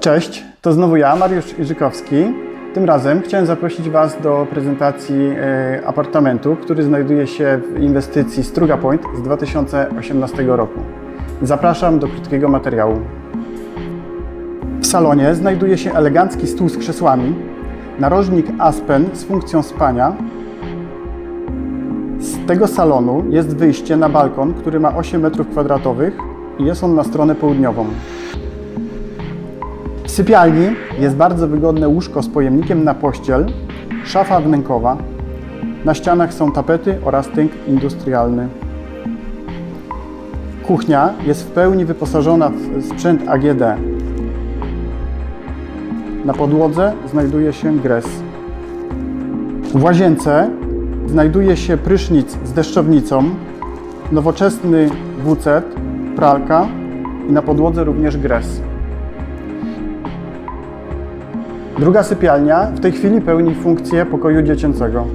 Cześć, to znowu ja, Mariusz Irzykowski. Tym razem chciałem zaprosić Was do prezentacji e, apartamentu, który znajduje się w inwestycji Struga Point z 2018 roku. Zapraszam do krótkiego materiału. W salonie znajduje się elegancki stół z krzesłami, narożnik Aspen z funkcją spania. Tego salonu jest wyjście na balkon, który ma 8 m2 i jest on na stronę południową. W sypialni jest bardzo wygodne łóżko z pojemnikiem na pościel, szafa wnękowa. Na ścianach są tapety oraz tynk industrialny. Kuchnia jest w pełni wyposażona w sprzęt AGD. Na podłodze znajduje się gres. W łazience znajduje się prysznic z deszczownicą, nowoczesny WC, pralka i na podłodze również gres. Druga sypialnia w tej chwili pełni funkcję pokoju dziecięcego.